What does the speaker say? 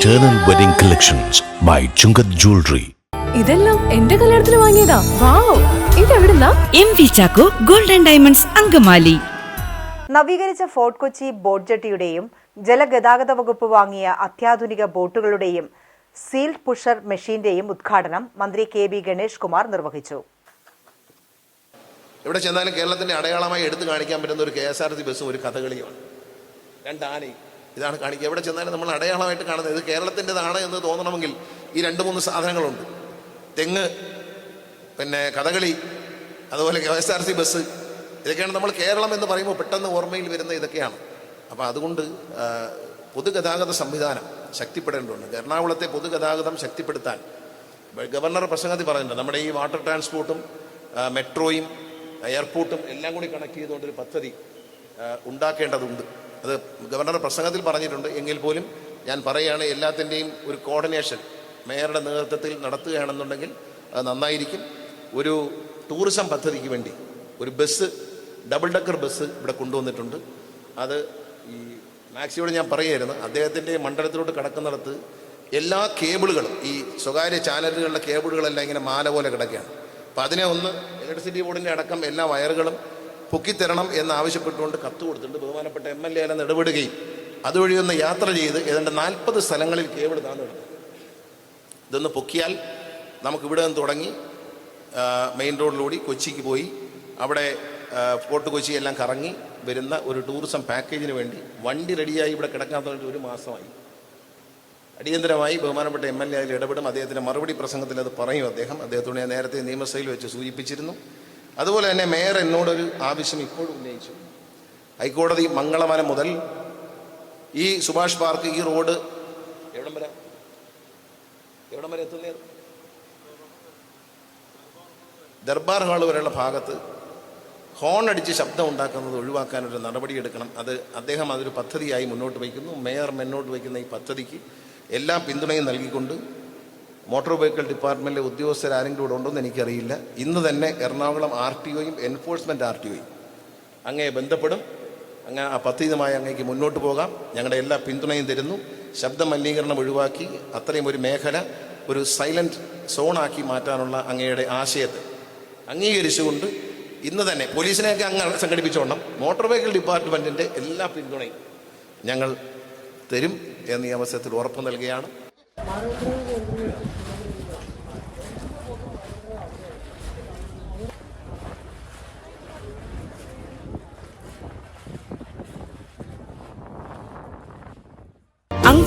Eternal Wedding Collections by Chungat Jewelry. ഇതെല്ലാം എന്റെ കല്യാണത്തിന് വാങ്ങിയതാ. Wow ഇതെവിടുന്നാ? M V Chacko golden diamonds Angamaly. നവീകരിച്ച ഫോർട്ട് കൊച്ചി ബോട്ട് ജെട്ടിയുടെയും ജലഗതാഗത വകുപ്പ് വാങ്ങിയ അത്യാധുനിക ബോട്ടുകളുടെയും സീൽഡ് പുഷർ മെഷീന്റെയും ഉദ്ഘാടനം മന്ത്രി കെ ബി ഗണേഷ് കുമാർ നിർവഹിച്ചു. എവിടെ ചെന്നാലും കേരളത്തിന്റെ അടയാളമായി എടുത്തു കാണിക്കാൻ പറ്റുന്ന ഒരു കെ എസ് ആർ ടി ബസ്സും ഒരു കഥകളിയുമാണ് രണ്ട് ആനയും. ഇതാണ് കാണിക്കുക. എവിടെ ചെന്നാലും നമ്മൾ അടയാളമായിട്ട് കാണുന്നത് ഇത് കേരളത്തിന്റെതാണ് എന്ന് തോന്നണമെങ്കിൽ ഈ രണ്ട് മൂന്ന് സാധനങ്ങളുണ്ട്. തെങ്ങ് പിന്നെ കഥകളി അതുപോലെ K S R T C ഇതൊക്കെയാണ് നമ്മൾ കേരളം എന്ന് പറയുമ്പോൾ പെട്ടെന്ന് ഓർമ്മയിൽ വരുന്ന ഇതൊക്കെയാണ്. അപ്പോൾ അതുകൊണ്ട് പൊതുഗതാഗത സംവിധാനം ശക്തിപ്പെടേണ്ടതുണ്ട്. എറണാകുളത്തെ പൊതുഗതാഗതം ശക്തിപ്പെടുത്താൻ. ഗവർണർ പ്രസംഗത്തിൽ പറഞ്ഞിട്ടുണ്ട് നമ്മുടെ ഈ വാട്ടർ ട്രാൻസ്പോർട്ടും മെട്രോയും എയർപോർട്ടും എല്ലാം കൂടി കണക്ട് ചെയ്തുകൊണ്ടൊരു പദ്ധതി ഉണ്ടാക്കേണ്ടതുണ്ട്. അത് ഗവർണർ പ്രസംഗത്തിൽ പറഞ്ഞിട്ടുണ്ട്. എങ്കിൽ പോലും ഞാൻ പറയുകയാണ് എല്ലാത്തിന്റെയും ഒരു കോർഡിനേഷൻ മേയറുടെ നേതൃത്വത്തിൽ നടത്തുകയാണെന്നുണ്ടെങ്കിൽ അത് നന്നായിരിക്കും. ഒരു ടൂറിസം പദ്ധതിക്ക് വേണ്ടി ഒരു ബസ് ഡബിൾ ഡക്കർ ബസ് ഇവിടെ കൊണ്ടുവന്നിട്ടുണ്ട്. അത് ഈ മാക്സിയോട് ഞാൻ പറയുമായിരുന്നു അദ്ദേഹത്തിന്റെ മണ്ഡലത്തിലോട്ട് കടക്കുന്നിടത്ത് എല്ലാ കേബിളുകളും ഈ സ്വകാര്യ ചാനലുകളുടെ കേബിളുകളെല്ലാം ഇങ്ങനെ മാല പോലെ കിടക്കുകയാണ്. അപ്പോൾ അതിനെ ഒന്ന് ഇലക്ട്രിസിറ്റി ബോർഡിന്റെ അടക്കം എല്ലാ വയറുകളും പൊക്കിത്തരണം എന്ന് ആവശ്യപ്പെട്ടുകൊണ്ട് കത്ത് കൊടുത്തിട്ടുണ്ട്. ബഹുമാനപ്പെട്ട എം എൽ എ എന്ന് ഇടപെടുകയും അതുവഴി ഒന്ന് യാത്ര ചെയ്ത് ഏതാണ്ട് നാൽപ്പത് സ്ഥലങ്ങളിൽ കേബിൾ താന്നു കിടന്നു. ഇതൊന്ന് പൊക്കിയാൽ നമുക്ക് ഇവിടെ നിന്ന് തുടങ്ങി മെയിൻ റോഡിലൂടെ കൊച്ചിക്ക് പോയി. അവിടെ ഫോർട്ട് കൊച്ചി എല്ലാം കറങ്ങി വരുന്ന ഒരു ടൂറിസം പാക്കേജിന് വേണ്ടി വണ്ടി റെഡിയായി ഇവിടെ കിടക്കാൻ തുടങ്ങിയിട്ട് ഒരു മാസമായി. അടിയന്തരമായി ബഹുമാനപ്പെട്ട എം എൽ എ അതിൽ ഇടപെടും. അദ്ദേഹത്തിന്റെ മറുപടി പ്രസംഗത്തിൽ അത് പറയും. അദ്ദേഹം അദ്ദേഹത്തോട് ഞാൻ നേരത്തെ നിയമസഭയിൽ വെച്ച് സൂചിപ്പിച്ചിരുന്നു. അതുപോലെ തന്നെ മേയർ എന്നോടൊരു ആവശ്യം ഇപ്പോഴും ഉന്നയിച്ചു. ഹൈക്കോടതി മംഗളമനം മുതൽ ഈ സുഭാഷ് പാർക്ക് ഈ റോഡ് എവിടം വരെ? എവിടം വരെ എത്തുന്നേ? ദർബാർ ഹാൾ വരെയുള്ള ഭാഗത്ത് ഹോൺ അടിച്ച് ശബ്ദം ഉണ്ടാക്കുന്നത് ഒഴിവാക്കാനൊരു നടപടിയെടുക്കണം അത് അദ്ദേഹം അതൊരു പദ്ധതിയായി മുന്നോട്ട് വയ്ക്കുന്നു. മേയർ മുന്നോട്ട് വയ്ക്കുന്ന ഈ പദ്ധതിക്ക് എല്ലാ പിന്തുണയും നൽകിക്കൊണ്ട് മോട്ടോർ വെഹിക്കിൾ ഡിപ്പാർട്ട്മെന്റിലെ ഉദ്യോഗസ്ഥർ ആരെങ്കിലും ഇവിടെ ഉണ്ടോ എന്ന് എനിക്കറിയില്ല. ഇന്ന് തന്നെ എറണാകുളം ആർ ടി ഒയും എൻഫോഴ്സ്മെന്റ് ആർ ടി ഒയും അങ്ങയെ ബന്ധപ്പെടും. അങ്ങ് ആ പദ്ധതിയുമായി അങ്ങേക്ക് മുന്നോട്ട് പോകാം. ഞങ്ങളുടെ എല്ലാ പിന്തുണയും തരുന്നു. ശബ്ദ മലിനീകരണം ഒഴിവാക്കി അത്രയും ഒരു മേഖല ഒരു സൈലന്റ് സോണാക്കി മാറ്റാനുള്ള അങ്ങയുടെ ആശയത്തെ അംഗീകരിച്ചുകൊണ്ട് ഇന്ന് തന്നെ പോലീസിനെയൊക്കെ അങ്ങ് സംഘടിപ്പിച്ചോണം. മോട്ടോർ വെഹിക്കിൾ ഡിപ്പാർട്ട്മെന്റിന്റെ എല്ലാ പിന്തുണയും ഞങ്ങൾ തരും എന്ന് ഈ അവസരത്തിൽ ഉറപ്പ് നൽകുകയാണ്.